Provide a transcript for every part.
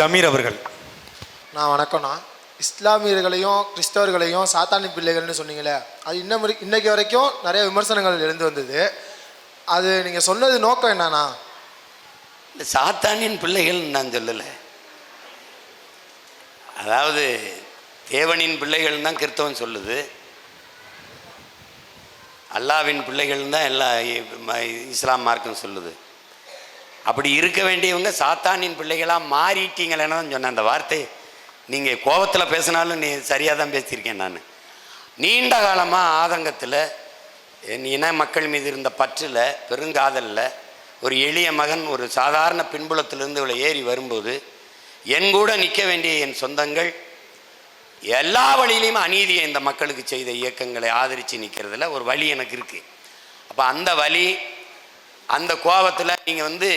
ஜமீர் அவர்கள். நான் வணக்கம்ண்ணா. இஸ்லாமியர்களையும் கிறிஸ்தவர்களையும் சாத்தானி பிள்ளைகள்னு சொன்னீங்களே அது இன்னும் இன்னைக்கு வரைக்கும் நிறைய விமர்சனங்கள் எழுந்து வந்தது. அது நீங்கள் சொன்னது நோக்கம் என்னண்ணா? இல்லை சாத்தானின் பிள்ளைகள் நான் சொல்லலை. அதாவது தேவனின் பிள்ளைகள் தான் கிறிஸ்தவன் சொல்லுது. அல்லாவின் பிள்ளைகள் தான் எல்லா இஸ்லாம் மார்க்கம் சொல்லுது. அப்படி இருக்க வேண்டியவங்க சாத்தானின் பிள்ளைகளாக மாறிட்டீங்களேன்னு தான் சொன்னேன் அந்த வார்த்தை? நீங்கள் கோபத்தில் பேசினாலும் நீ சரியாக தான் பேசியிருக்கேன் நான். நீண்ட காலமாக ஆதங்கத்தில் என் இன மக்கள் மீது இருந்த பற்றில் பெருங்காதலில் ஒரு எளிய மகன் ஒரு சாதாரண பின்புலத்திலிருந்து இவளை ஏறி வரும்போது என் கூட நிற்க வேண்டிய என் சொந்தங்கள் எல்லா வழியிலையும் அநீதியை இந்த மக்களுக்கு செய்த இயக்கங்களை ஆதரித்து நிற்கிறதுல ஒரு வழி எனக்கு இருக்குது அப்போ அந்த வழி அந்த கோபத்தில் நீங்கள் வந்து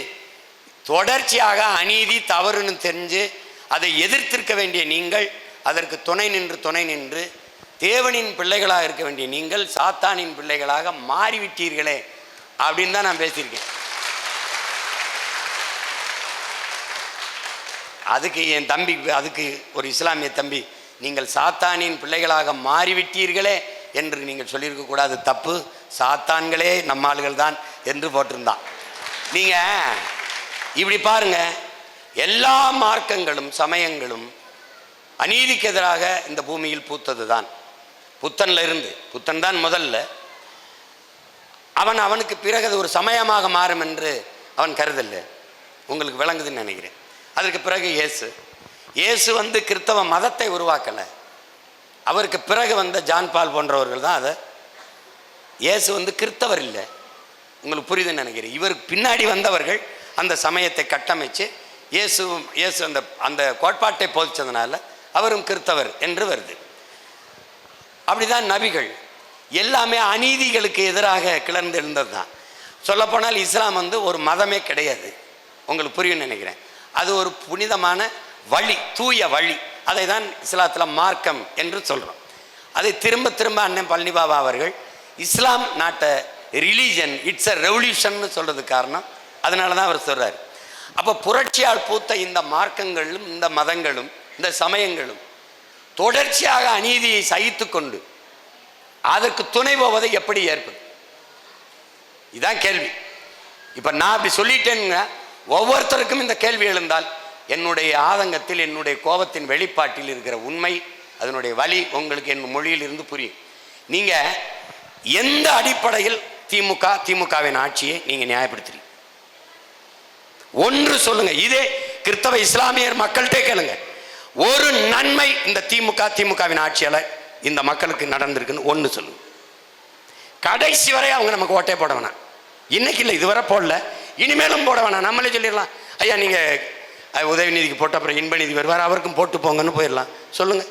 தொடர்ச்சியாக அநீதி தவறுன்னு தெரிஞ்சு அதை எதிர்த்திருக்க வேண்டிய நீங்கள் அதற்கு துணை நின்று துணை நின்று தேவனின் பிள்ளைகளாக இருக்க வேண்டிய நீங்கள் சாத்தானின் பிள்ளைகளாக மாறிவிட்டீர்களே அப்படின்னு தான் நான் பேசியிருக்கேன். அதுக்கு என் தம்பி அதுக்கு ஒரு இஸ்லாமிய தம்பி நீங்கள் சாத்தானின் பிள்ளைகளாக மாறிவிட்டீர்களே என்று நீங்கள் சொல்லியிருக்கக்கூடாது தப்பு. சாத்தான்களே நம்மாள்கள் தான். என்று போட்டிருந்தான். நீங்கள் இப்படி பாருங்க எல்லா மார்க்கங்களும் சமயங்களும் அநீதிக்கு எதிராக இந்த பூமியில் பூத்தது தான் புத்தன்ல இருந்து புத்தன் தான் முதல்ல. அவன் அவனுக்கு பிறகு அது ஒரு சமயமாக மாறும் என்று அவன் கருதல்ல உங்களுக்கு விளங்குதுன்னு நினைக்கிறேன். அதற்கு பிறகு இயேசு இயேசு வந்து கிறிஸ்தவ மதத்தை உருவாக்கலை. அவருக்கு பிறகு வந்த ஜான்பால் போன்றவர்கள் தான் அதை. இயேசு வந்து கிறிஸ்தவர் இல்லை. உங்களுக்கு புரியுதுன்னு நினைக்கிறேன். இவருக்கு பின்னாடி வந்தவர்கள் அந்த சமயத்தை கட்டமைச்சு இயேசு இயேசு அந்த அந்த கோட்பாட்டை போதிச்சதுனால அவரும் கிறித்தவர் என்று வருது. அப்படிதான் நபிகள். எல்லாமே அநீதிகளுக்கு எதிராக கிளர்ந்து இருந்தது தான் சொல்லப்போனால் இஸ்லாம் வந்து ஒரு மதமே கிடையாது. உங்களுக்கு புரியும்னு நினைக்கிறேன். அது ஒரு புனிதமான வழி தூய வழி. அதை தான் இஸ்லாத்தில் மார்க்கம் என்று சொல்கிறோம் அதை திரும்ப திரும்ப அண்ணன் பழனிபாபா அவர்கள் இஸ்லாம் நாட்டை ரிலீஜன் இட்ஸ் அ ரெவல்யூஷன் சொல்கிறது காரணம். அதனால தான் அவர் சொல்கிறார் அப்போ புரட்சியால் பூத்த இந்த மார்க்கங்களும் இந்த மதங்களும் இந்த சமயங்களும் தொடர்ச்சியாக அநீதியை சகித்து கொண்டு அதற்கு துணை போவதை எப்படி ஏற்பது இதுதான் கேள்வி. இப்போ நான் அப்படி சொல்லிட்டேன்னா ஒவ்வொருத்தருக்கும் இந்த கேள்வி எழுந்தால் என்னுடைய ஆதங்கத்தில் என்னுடைய கோபத்தின் வெளிப்பாட்டில் இருக்கிற உண்மை அதனுடைய வழி உங்களுக்கு என் மொழியில் இருந்து புரியும். நீங்கள் எந்த அடிப்படையில் திமுக திமுகவின் ஆட்சியை நீங்கள் நியாயப்படுத்துறீங்க. ஒன்று சொல்லுங்க இதே கிறிஸ்தவ இஸ்லாமியர் மக்கள்கிட்டே கேளுங்க. ஒரு நன்மை இந்த திமுக திமுகவின் ஆட்சியால் இந்த மக்களுக்கு நடந்திருக்குன்னு ஒன்று சொல்லுங்க. கடைசி வரை அவங்க நமக்கு ஓட்டே போட வேணாம். இன்னைக்கு இல்லை இதுவரை போடல. இனிமேலும் போட வேணாம். நம்மளே சொல்லிடலாம். ஐயா நீங்கள் உதயநிதிக்கு போட்ட அப்புறம் இன்பநிதி வருவார் அவருக்கும் போட்டு போங்கன்னு போயிடலாம். சொல்லுங்க.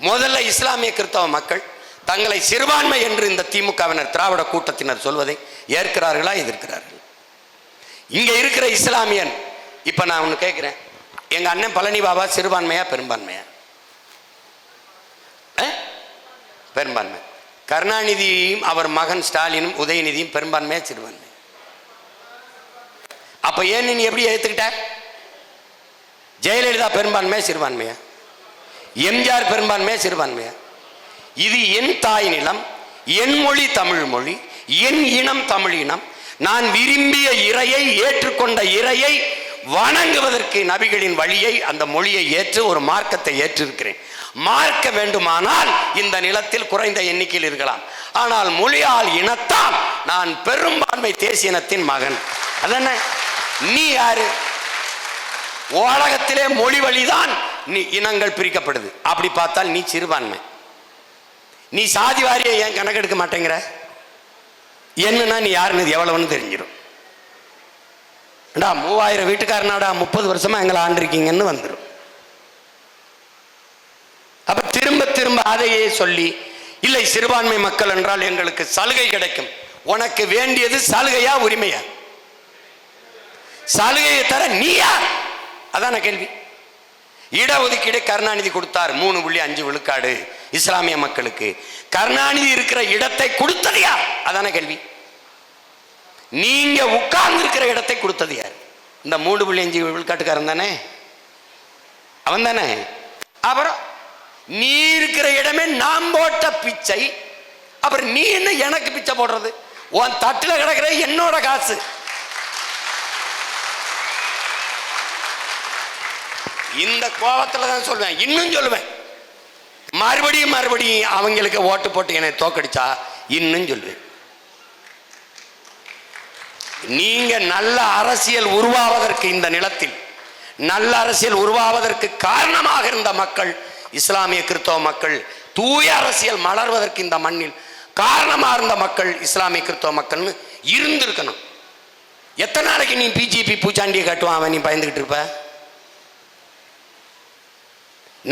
முதல்ல இஸ்லாமிய கிறிஸ்தவ மக்கள் தங்களை சிறுபான்மை என்று இந்த திமுகவினர் திராவிட கூட்டத்தினர் சொல்வதை ஏற்கிறார்களா எதிர்க்கிறார்கள்? இங்கே இருக்கிற இஸ்லாமியன் இப்போ நான் ஒன்று கேட்குறேன் எங்கள் அண்ணன் பழனி பாபா சிறுபான்மையா பெரும்பான்மையா? பெரும்பான்மை. கருணாநிதியும் அவர் மகன் ஸ்டாலினும் உதயநிதியும் பெரும்பான்மையா சிறுபான்மை அப்போ ஏன் நீ எப்படி ஏற்றுக்கிட்ட ஜெயலலிதா பெரும்பான்மையா சிறுபான்மையா? எம்ஜிஆர் பெரும்பான்மையா சிறுபான்மையா? இது என் தாய் நிலம் என் மொழி தமிழ் மொழி என் இனம் தமிழ் இனம். நான் விரும்பிய இறையை ஏற்றுக்கொண்ட இறையை வணங்குவதற்கு நபிகளின் வழியை அந்த மொழியை ஏற்று ஒரு மார்க்கத்தை ஏற்றிருக்கிறேன். மார்க்க வேண்டுமானால் இந்த நிலத்தில் குறைந்த எண்ணிக்கையில் இருக்கலாம். ஆனால் மொழியால் இனத்தால் நான் பெரும்பான்மை தேசிய இனத்தின் மகன். அதென்ன? நீ யாரு? உலகத்திலே மொழி வழிதான் நீ இனங்கள் பிரிக்கப்படுது. அப்படி பார்த்தால் நீ சிறுபான்மை. நீ சாதி வாரியை ஏன் கணக்கெடுக்க மாட்டேங்கிற? என்னன்னா நீ யாருன்னு எவ்வளவுன்னு தெரிஞ்சிடும் டா மூவாயிரம் வீட்டுக்காரனாடா முப்பது வருஷமா எங்களை ஆண்டிருக்கீங்கன்னு வந்துடும் அப்ப திரும்ப திரும்ப அதையே சொல்லி இல்லை சிறுபான்மை மக்கள் என்றால் எங்களுக்கு சலுகை கிடைக்கும். உனக்கு வேண்டியது சலுகையா உரிமையா? சலுகையை தர நீயா? அதான கேள்வி. இடஒதுக்கீடு கருணாநிதி கொடுத்தார் மூணு புள்ளி அஞ்சு விழுக்காடு. இஸ்லாமிய மக்களுக்கு. கருணாநிதி இருக்கிற இடத்தை கொடுத்தது யார்? அதான கேள்வி. நீங்க உட்கார்ந்து இருக்கிற இடத்தை கொடுத்தது யார்? இந்த மூணு புள்ளி அஞ்சு விழுக்காட்டுக்காரன் தானே? அவன் தானே? அப்புறம் நீ இருக்கிற இடமே நான் போட்ட பிச்சை. அப்புறம் நீ என்ன எனக்கு பிச்சை போடுறது? உன் தட்டில் கிடக்கிற என்னோட காசு. இந்த கோபத்தில் தான் சொல்லுவேன் இன்னும் சொல்லுவேன் மறுபடியும் அவங்களுக்கு ஓட்டு போட்டு என்னை தோக்கடிச்சா? இன்னும் சொல்லுவேன் நீங்க நல்ல அரசியல் உருவாவதற்கு இந்த நிலத்தில் நல்ல அரசியல் உருவாவதற்கு காரணமாக இருந்த மக்கள் இஸ்லாமிய கிறிஸ்தவ மக்கள் தூய அரசியல் மலர்வதற்கு இந்த மண்ணில் காரணமாக இருந்த மக்கள் இஸ்லாமிய கிறிஸ்தவ மக்கள்னு இருந்திருக்கணும். எத்தனை நாளைக்கு நீ பிஜிபி பூச்சாண்டியை கட்டுவான் அவன்? நீ பயந்துகிட்டு இருப்ப?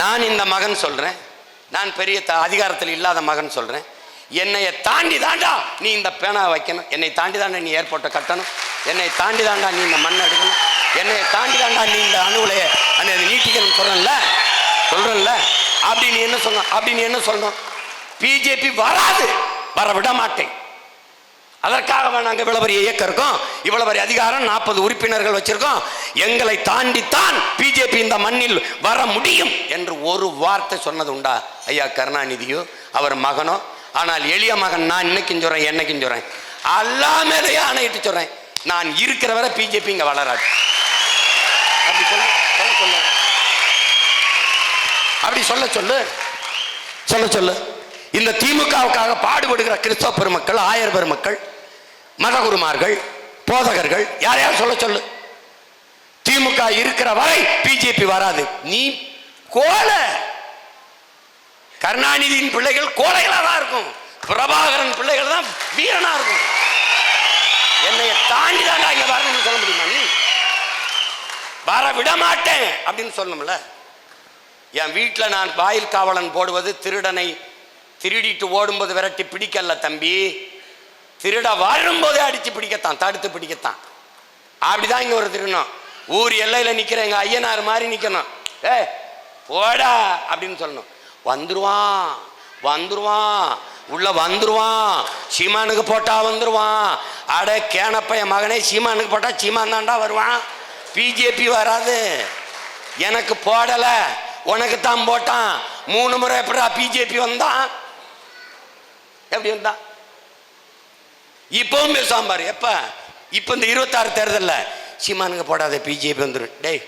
நான் இந்த மகன் சொல்றேன். நான் பெரிய த- அதிகாரத்தில் இல்லாத மகன் சொல்கிறேன் என்னையை தாண்டி தாண்டா நீ இந்த பேனா வைக்கணும். என்னை தாண்டி தாண்டா நீ ஏர்போர்ட்டை கட்டணும். என்னை தாண்டி தாண்டா நீ இந்த மண் எடுக்கணும். என்னை தாண்டி தாண்டா நீ இந்த அணுவுலைய அந்த நீட்டிக்கணும் சொல்கிறேன்ல சொல்கிறேன்ல அப்படி நீ என்ன சொன்ன? அப்படி நீ என்ன சொல்லணும் பிஜேபி வராது. வர விட மாட்டேன். அதற்காக நாங்கள் இவ்வளவு பெரிய இயக்கம் இருக்கோம். இவ்வளவு பெரிய அதிகாரம் நாற்பது உறுப்பினர்கள் வச்சிருக்கோம். எங்களை தாண்டித்தான் பிஜேபி இந்த மண்ணில் வர முடியும் என்று ஒரு வார்த்தை சொன்னது உண்டா? ஐயா கருணாநிதியோ அவர் மகனோ? ஆனால் எளிய மகன் நான் இன்னைக்கும் சொல்றேன் என்னைக்கும் சொல்றேன். அல்லா மேலேயே ஆணையிட்டு சொல்றேன். நான் இருக்கிற வரை பிஜேபி இங்கே வளராது. அப்படி சொல்ல சொல்ல சொல்லு. அப்படி சொல்ல சொல்லு சொல்ல சொல்லு. இந்த திமுகவுக்காக பாடுபடுகிற கிறிஸ்தவ பெருமக்கள் ஆயர் பெருமக்கள் மதகுருமார்கள் போதகர்கள் யாரையாவது சொல்ல சொல்லு. திமுக இருக்கிற வரை பிஜேபி வராது. நீ கோல. கருணாநிதியின் பிள்ளைகள் கோலைகளாக தான் இருக்கும். பிரபாகரன் பிள்ளைகள் தான் வீரனா இருக்கும். என்னைய தாண்டி தாண்டா இங்க வரணும்னு சொல்ல முடியுமா நீ? வர விட மாட்டேன் அப்படின்னு சொல்லணும்ல. என் வீட்டில் நான் வாயில் காவலன் போடுவது திருடனை திருடிட்டு ஓடும்போது விரட்டி பிடிக்கல தம்பி. திருட வரும்போதே அடிச்சு பிடிக்கத்தான் தடுத்து பிடிக்கத்தான். அப்படிதான் இங்க ஒரு திருடணும் ஊர் எல்லையில நிற்கிற எங்க ஐயனார் மாதிரி நிக்கணும். ஏ போடா அப்படின்னு சொல்லணும். வந்துருவான் வந்துருவான் உள்ள வந்துருவான். சீமானுக்கு போட்டா வந்துருவான். அட கேனப்ப என் மகனே சீமானுக்கு போட்டா சீமான் தாண்டா வருவான். பிஜேபி வராது. எனக்கு போடல உனக்கு தான் போட்டான். மூணு முறை எப்படா பிஜேபி வந்தான்? எப்படி வந்தான்? இப்பவும் பேசுவான் பாரு எப்ப? இப்ப இந்த இருபத்தாறு தேர்தல்ல. சீமானுங்க போடாத பிஜேபி வந்துடும் டேய்.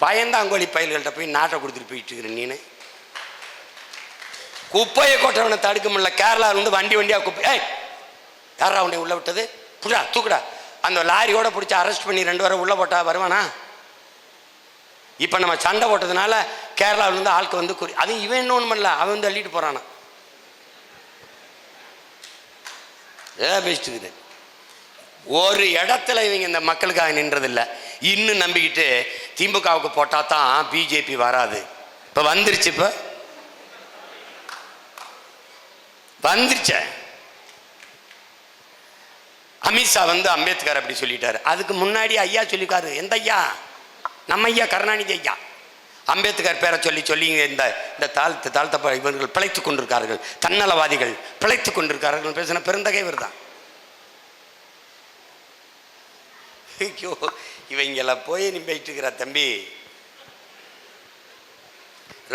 பயந்தாங்கோழி பயல்கள்ட்ட போய் நாட்டை கொடுத்துட்டு போயிட்டு இருக்கிற நீனு. குப்பையை கொட்டவனை தடுக்க முடியல. கேரளா இருந்து வண்டி வண்டியா குப்பை ஏய் யாரா உன்னை உள்ள விட்டது? புடா தூக்குடா. அந்த லாரியோட பிடிச்சி அரெஸ்ட் பண்ணி ரெண்டு வாரம் உள்ள போட்டா வருவானா? இப்போ நம்ம சண்டை போட்டதுனால கேரளாவிலேருந்து ஆளுக்கு வந்து குறி அது இவன் இன்னொன்று பண்ணல அவன் வந்து அள்ளிட்டு போறானா ஏ பேசிட்டு ஒரு இடத்துல இவங்க இந்த மக்களுக்காக நின்றதில்லை. இன்னும் நம்பிக்கிட்டு திமுகவுக்கு போட்டால் தான் பிஜேபி வராது. இப்போ வந்துருச்சு இப்போ? வந்துருச்சே. அமித்ஷா வந்து அம்பேத்கர் அப்படி சொல்லிட்டாரு. அதுக்கு முன்னாடி ஐயா சொல்லிக்காரு எந்த ஐயா? நம்ம ஐயா கருணாநிதி ஐயா. அம்பேத்கர் பேரை சொல்லி சொல்லி இந்த இந்த தாழ்த்து தாழ்த்த இவர்கள் பிழைத்து கொண்டிருக்கார்கள். தன்னலவாதிகள் பிழைத்துக் கொண்டிருக்கார்கள். பேசின பெருந்தகை இவர் தான். ஐயோ இவங்கெல்லாம் போய் நீ இருக்கிற தம்பி.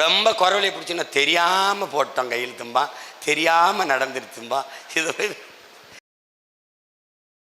ரொம்ப குறவலை பிடிச்சுன்னா தெரியாமல் போட்டோம் கையில் தும்பா. தெரியாமல் நடந்துருத்தும்பா இது